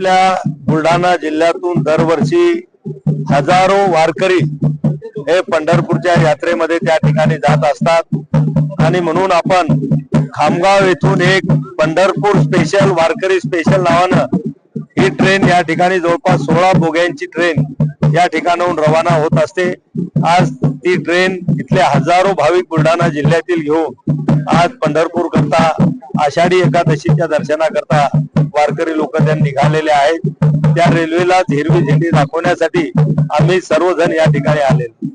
आपल्या बुलढाणा जिल्ह्यातून दरवर्षी हजारो वारकरी हे पंढरपूरच्या यात्रेमध्ये त्या ठिकाणी जात असतात. आणि म्हणून आपण खामगाव येथून एक पंढरपूर स्पेशल वारकरी स्पेशल नावानं ही ट्रेन या ठिकाणी जवळपास सोळा बोग्यांची ट्रेन या ठिकाणाहून रवाना होत असते. आज ती ट्रेन इथले हजारो भाविक बुलढाणा जिल्ह्यातील घेऊन आज पंढरपूर करता आषाढी एकादशीच्या दर्शनाकरता वारकरी लोक त्या निघालेले आहेत. त्या रेल्वेला हिरवी झेंडी दाखवण्यासाठी आम्ही सर्वजण या ठिकाणी आलेलो.